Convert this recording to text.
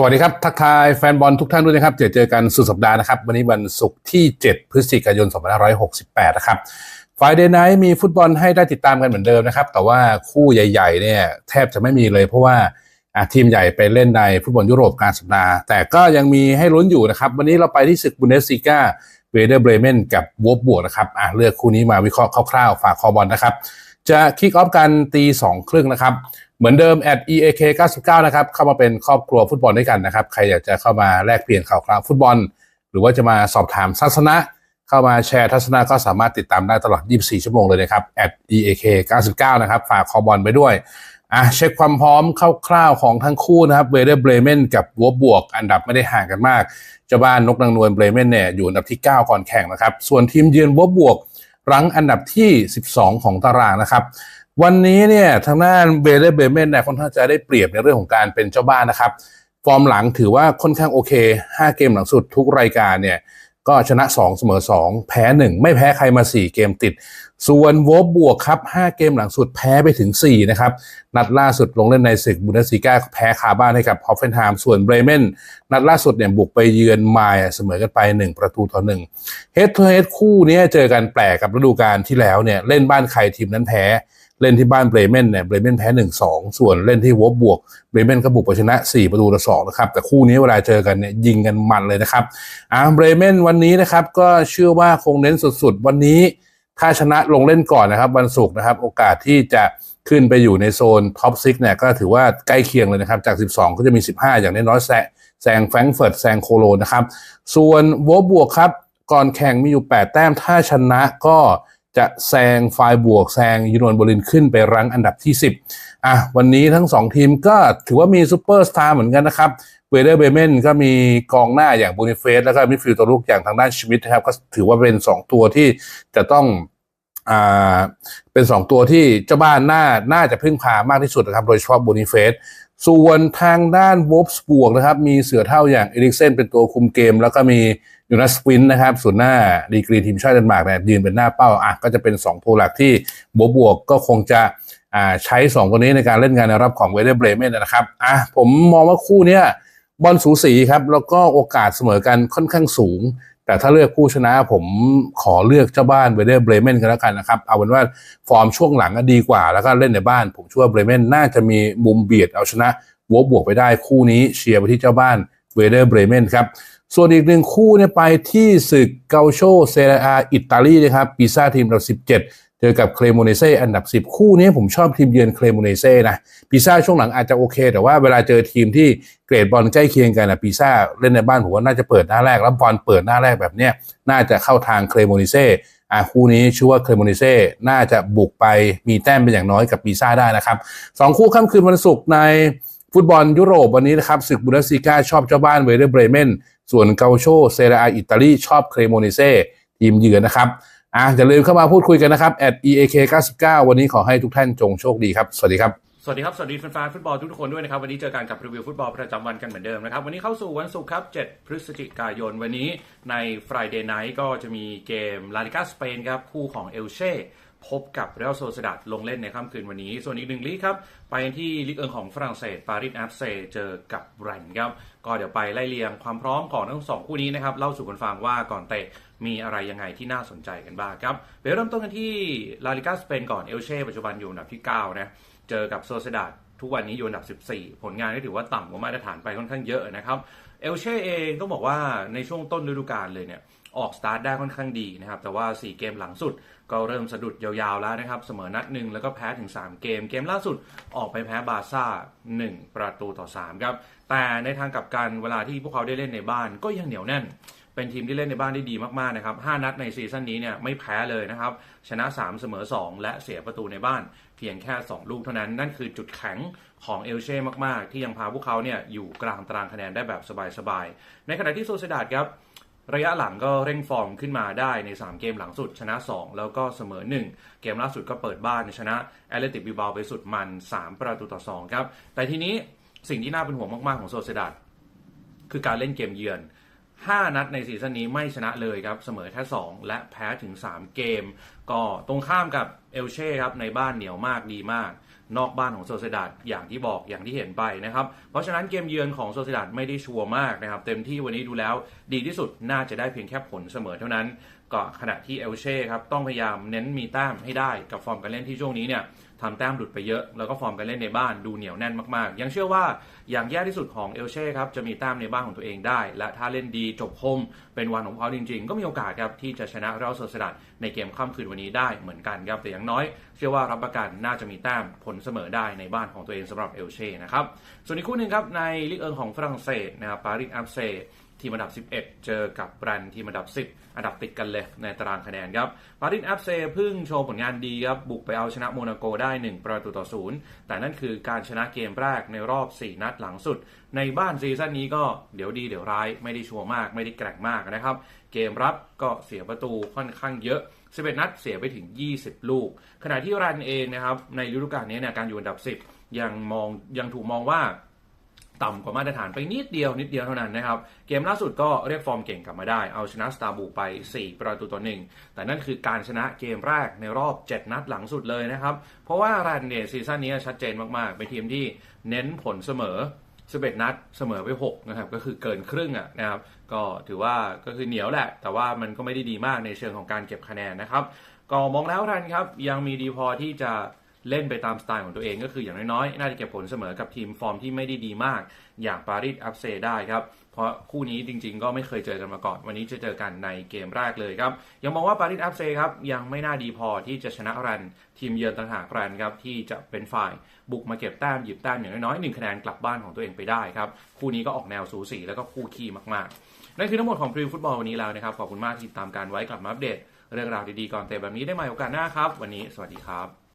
สวัสดีครับ ทักทายแฟนบอลทุกท่านด้วยนะครับ เจอเจอกันสุดสัปดาห์นะครับ วันนี้วันศุกร์ที่ 7 พฤศจิกายน 2568 นะครับไฟเดย์ไนท์มีฟุตบอลให้ได้ติดตามกันเหมือนเดิมนะครับ แต่ว่าคู่ใหญ่ๆเนี่ยแทบจะไม่มีเลยเพราะว่าทีมใหญ่ไปเล่นในฟุตบอลยุโรปกลารสัปดาห์ แต่ก็ยังมีให้ลุ้นอยู่นะครับ วันนี้เราไปที่ศึกบุนเดสซีกาเวเดอร์เบรเมนกับวอบบวกนะครับเลือกคู่นี้มาวิเคราะห์คร่าวๆฝากคอบอลนะครับจะคิกออฟกันตีสองครึ่งนะครับ เหมือนเดิม at eak 99นะครับ เข้ามาเป็นครอบครัวฟุตบอลด้วยกันนะครับ ใครอยากจะเข้ามาแลกเปลี่ยนข่าวคราวฟุตบอล หรือว่าจะมาสอบถามทัศนะ เข้ามาแชร์ทัศนะก็สามารถติดตามได้ตลอด 24 ชั่วโมงเลยนะครับ at eak 99นะครับ ฝากคอบอลไปด้วย อะเช็คความพร้อมคร่าวๆของทั้งคู่นะครับ เวเดอร์เบรเมนกับวบบวก อันดับไม่ได้ห่างกันมาก เจ้าบ้านนกนางนวลเบรเมนเนี่ยอยู่อันดับที่ 9 ก่อนแข่งนะครับ ส่วนทีมเยือนวบบวกรั้งอันดับที่ 12 ของตารางนะครับ วันนี้เนี่ยทางด้านเบเลเบเมนเนี่ยค่อนข้างจะได้เปรียบในเรื่องของการเป็นเจ้าบ้านนะครับ ฟอร์มหลังถือว่าค่อนข้างโอเค 5 เกมหลังสุดทุกรายการเนี่ยก็ชนะ 2 เสมอ 2 แพ้ 1 ไม่แพ้ใครมา 4 เกมติด ส่วนวบบวกครับ 5 เกมหลังสุดแพ้ไปถึง 4 นะครับ นัดล่าสุดลงเล่นในศึกบุนเดสซีกาแพ้คาบ้านให้กับฮอฟเฟนไฮม์ส่วนเบรเมนนัดล่าสุดเนี่ยบุกไปเยือนไมล์เสมอกันไป 1 ประตูต่อ1เฮดทูเฮดคู่นี้เจอกันแปลกกับฤดูกาลที่แล้วเนี่ยเล่นบ้านใครทีมนั้นแพ้ เล่นที่บ้านเบรเมนเนี่ยเบรเมนแพ้1-2ส่วนเล่นที่วบบวกเบรเมนก็บุกไปชนะ4ประตูต่อ2นะครับแต่คู่นี้เวลาเจอกันเนี่ยยิงกันมันเลยนะครับอ่าเบรเมนวันนี้นะครับก็เชื่อว่าคงเน้นสุดๆ วันนี้ถ้าชนะลงเล่นก่อนนะครับวันศุกร์นะครับโอกาสที่จะขึ้นไปอยู่ในโซนท็อปซิกเนี่ยก็ถือว่าใกล้เคียงเลยนะครับจาก 12 ก็จะมี 15 อย่างน้อยแซแซงแฟรงเฟิร์ตแซงโคโลนนะครับ ส่วนวบบวกครับ ก่อนแข่งมีอยู่ 8 แต้มถ้าชนะก็ จะแซงไฟล์บวกแซงยูโนนบลินขึ้นไปรั้งอันดับที่ 10อะวันนี้ทั้ง 2 ทีมก็ถือว่ามีซูเปอร์สตาร์เหมือนกันนะครับเวเดอร์เบเมนก็มีกองหน้าอย่างบูนิเฟสแล้วก็มิดฟิลด์ตัวลูกอย่างทางด้านชมิดนะครับก็ถือว่าเป็น 2 ตัวที่จะต้องอ่าเป็น 2 ตัวที่เจ้าบ้านน่าน่าจะพึ่งพามากที่สุดนะครับ โดยเฉพาะบูนิเฟสส่วนทางด้านวอฟส์บวกนะครับ มีเสือเท่าอย่างเอริกเซนเป็นตัวคุมเกม แล้วก็มี ยูนัสวินนะครับส่วนหน้าดีกรีทีมชาติเดนมาร์กเนี่ยยืนเป็นหน้าเป้าอะก็จะเป็น2ตัวหลักที่บวบวกก็คงจะอ่าใช้2ตัวนี้ในการเล่นงานในรอบของเวเดอร์เบรเมนนะครับอะผมมองว่าคู่เนี้ยบอลสูสีครับ แล้วก็โอกาสเสมอกันค่อนข้างสูง แต่ถ้าเลือกผู้ชนะผมขอเลือกเจ้าบ้านเวเดอร์เบรเมนกันแล้วกันนะครับ เอาเป็นว่าฟอร์มช่วงหลังก็ดีกว่า แล้วก็เล่นในบ้าน ผมเชื่อว่าเบรเมนน่าจะมีมุมเบียดเอาชนะวบบวกไปได้คู่นี้เชียร์ไปที่เจ้าบ้านเวเดอร์เบรเมนครับ ส่วนอีกหนึ่งคู่เนี่ยไปที่ศึกเกาโชเซเรอาอิตาลีนะครับปีซ่าทีมเรา17 เจอกับเคลโมเนเซอันดับ 10 คู่นี้ผมชอบทีมเยือนเคลโมเนเซ่นะปีซ่าช่วงหลังอาจจะโอเค แต่ว่าเวลาเจอทีมที่เกรดบอลใกล้เคียงกันนะปีซ่าเล่นในบ้านผมว่าน่าจะเปิดหน้าแรก แล้วบอลเปิดหน้าแรกแบบเนี้ยน่าจะเข้าทางเคลโมเนเซอะคู่นี้ชื่อว่าเคลโมเนเซ่น่าจะบุกไปมีแต้มเป็นอย่างน้อยกับปีซ่าได้นะครับสองคู่ค่ำคืนวันศุกร์ในฟุตบอลยุโรปวันนี้นะครับศึกบุนเดสซีกาชอบเจ้าบ้านเวเดอร์เบรเมน ส่วนเกาโชเซเรอาอิตาลีชอบเครโมเนเซ่ทีมเยือนนะครับอะอย่าลืมเข้ามาพูดคุยกันนะครับ at eak 99วันนี้ขอให้ทุกท่านจงโชคดีครับ สวัสดีครับ สวัสดีครับ สวัสดีแฟนๆฟุตบอลทุกคนด้วยนะครับ วันนี้เจอกันกับรีวิวฟุตบอลประจำวันกันเหมือนเดิมนะครับ วันนี้เข้าสู่วันศุกร์ครับ 7 พฤศจิกายน วันนี้ใน Friday Night ก็จะมีเกมลาลิกาสเปนครับ คู่ของเอลเช่ พบกับเรอัลโซซดัดลงเล่นในค่ำคืนวันนี้ ส่วนอีกหนึ่งลีกครับ ไปที่ลีกเอิงของฝรั่งเศสปารีสแอฟเซเจอกับแรนครับ ก็เดี๋ยวไปไล่เรียงความพร้อมของทั้งสองคู่นี้นะครับ เล่าสู่กันฟังว่าก่อนเตะมีอะไรยังไงที่น่าสนใจกันบ้างครับเดี๋ยวเริ่มต้นกันที่ลาลิกาสเปนก่อนเอลเช่ปัจจุบันอยู่อันดับที่9นะเจอกับโซซดัดทุกวันนี้อยู่อันดับ 14 ผลงานก็ถือว่าต่ำกว่ามาตรฐานไปค่อนข้างเยอะนะครับเอลเช่เองต้องบอกว่าในช่วงต้นฤดูกาลเลยเนี่ย ออกสตาร์ทได้ค่อนข้างดีนะครับ แต่ว่า 4 เกมหลังสุดก็เริ่มสะดุดยาวๆแล้วนะครับ เสมอนัดหนึ่งแล้วก็แพ้ถึง 3 เกม เกมล่าสุดออกไปแพ้บาซ่า 1 ประตูต่อ 3 ครับ แต่ในทางกลับกันเวลาที่พวกเขาได้เล่นในบ้านก็ยังเหนียวแน่น เป็นทีมที่เล่นในบ้านได้ดีมากๆนะครับ 5 นัดในซีซั่นนี้เนี่ยไม่แพ้เลยนะครับ ชนะ 3 เสมอ 2 และเสียประตูในบ้าน เพียงแค่ 2 ลูกเท่านั้น นั่นคือจุดแข็งของเอลเช่มากๆ ที่ยังพาพวกเขาเนี่ยอยู่กลางตารางคะแนนได้แบบสบายๆ ในขณะที่โซเซดาดครับ ระยะหลังก็เร่งฟอร์มขึ้นมาได้ใน 3 เกมหลังสุดชนะ 2 แล้วก็เสมอ 1 เกมล่าสุดก็เปิดบ้านชนะแอตเลติกบิบาไปสุดมัน 3 ประตูต่อ 2 ครับ แต่ทีนี้สิ่งที่น่าเป็นห่วงมาก ๆ ของโซเซดาดคือการเล่นเกมเยือน 5 นัดในซีซั่นนี้ไม่ชนะเลยครับ เสมอแค่ 2 และแพ้ถึง 3 เกม ก็ตรงข้ามกับเอลเช่ครับในบ้านเหนียวมากดีมาก นอกบ้านของโซเซดาดอย่างที่บอกอย่างที่เห็นไปนะครับ เพราะฉะนั้นเกมเยือนของโซเซดาดไม่ได้ชัวร์มากนะครับ เต็มที่วันนี้ดูแล้วดีที่สุดน่าจะได้เพียงแค่ผลเสมอเท่านั้น ก็ขณะที่เอลเช่ครับต้องพยายามเน้นมีแต้มให้ได้กับฟอร์มการเล่นที่ช่วงนี้เนี่ย ทำแต้มหลุดไปเยอะ แล้วก็ฟอร์มการเล่นในบ้านดูเหนียวแน่นมากๆ ยังเชื่อว่าอย่างแย่ที่สุดของเอลเช่ครับจะมีแต้มในบ้านของตัวเองได้ และถ้าเล่นดีจบคมเป็นวันของเขาจริง ๆ ก็มีโอกาสครับที่จะชนะเรอัลโซเซดัดในเกมค่ำคืนวันนี้ได้เหมือนกันครับแต่อย่างน้อย เชื่อว่ารับประกันน่าจะมีแต้มผลเสมอได้ในบ้านของตัวเองสำหรับเอลเช่นะครับส่วนอีกคู่หนึ่งครับในลีกเอิงของฝรั่งเศสนะครับปารีสอัพเซ ทีมอันดับ 11 เจอกับแบรนด์ทีมอันดับ 10 อันดับติดกันเลยในตารางคะแนนครับมารินแอฟเซเพิ่งโชว์ผลงานดีครับ บุกไปเอาชนะโมนาโกได้ 1 ประตูต่อศูนย์แต่นั่นคือการชนะเกมแรกในรอบ 4 นัดหลังสุด ในบ้านซีซั่นนี้ก็เดี๋ยวดีเดี๋ยวร้ายไม่ได้ชัวร์มากไม่ได้แกร่งมากนะครับ เกมรับก็เสียประตูค่อนข้างเยอะ11นัดเสียไปถึง 20 ลูก ขณะที่รันเองนะครับในฤดูกาลนี้เนี่ยการอยู่อันดับ 10 ยังมองยังถูกมองว่า ต่ำกว่ามาตรฐานไปนิดเดียวนิดเดียวเท่านั้นนะครับ เกมล่าสุดก็เรียกฟอร์มเก่งกลับมาได้ เอาชนะสตาร์บูไป 4 ประตูต่อหนึ่งแต่นั่นคือการชนะเกมแรกในรอบ 7 นัดหลังสุดเลยนะครับ เพราะว่าแรนเดซีซั่นนี้ชัดเจนมากๆ เป็นทีมที่เน้นผลเสมอ11นัดเสมอไป6นะครับก็คือเกินครึ่งอะนะครับก็ถือว่าก็คือเหนียวแหละ แต่ว่ามันก็ไม่ได้ดีมากในเชิงของการเก็บคะแนนนะครับ ก็มองแล้วทันครับยังมีดีพอที่จะ เล่นไปตามสไตล์ของตัวเองก็คืออย่างน้อยๆ น่าจะเก็บผลเสมอกับทีมฟอร์มที่ไม่ได้ดีมาก อย่างปารีสอัพเซได้ครับ เพราะคู่นี้จริงๆ ก็ไม่เคยเจอกันมาก่อน วันนี้จะเจอกันในเกมแรกเลยครับ ยังมองว่าปารีสอัพเซครับยังไม่น่าดีพอที่จะชนะรัน ทีมเยือนต่างหากรันครับที่จะเป็นฝ่ายบุกมาเก็บแต้มหยิบแต้มอย่างน้อยๆหนึ่งคะแนนกลับบ้านของตัวเองไปได้ครับคู่นี้ก็ออกแนวสูสีแล้วก็คู่ขี้มากๆนั่นคือทั้งหมดของพรีวิวฟุตบอลวันนี้แล้วนะครับขอบคุณมากที่ติดตามการไว้กลับมาอัปเดตเรื่องราวดีๆก่อนเตะแบบนี้ได้ใหม่โอกาสหน้าครับ วันนี้สวัสดีครับ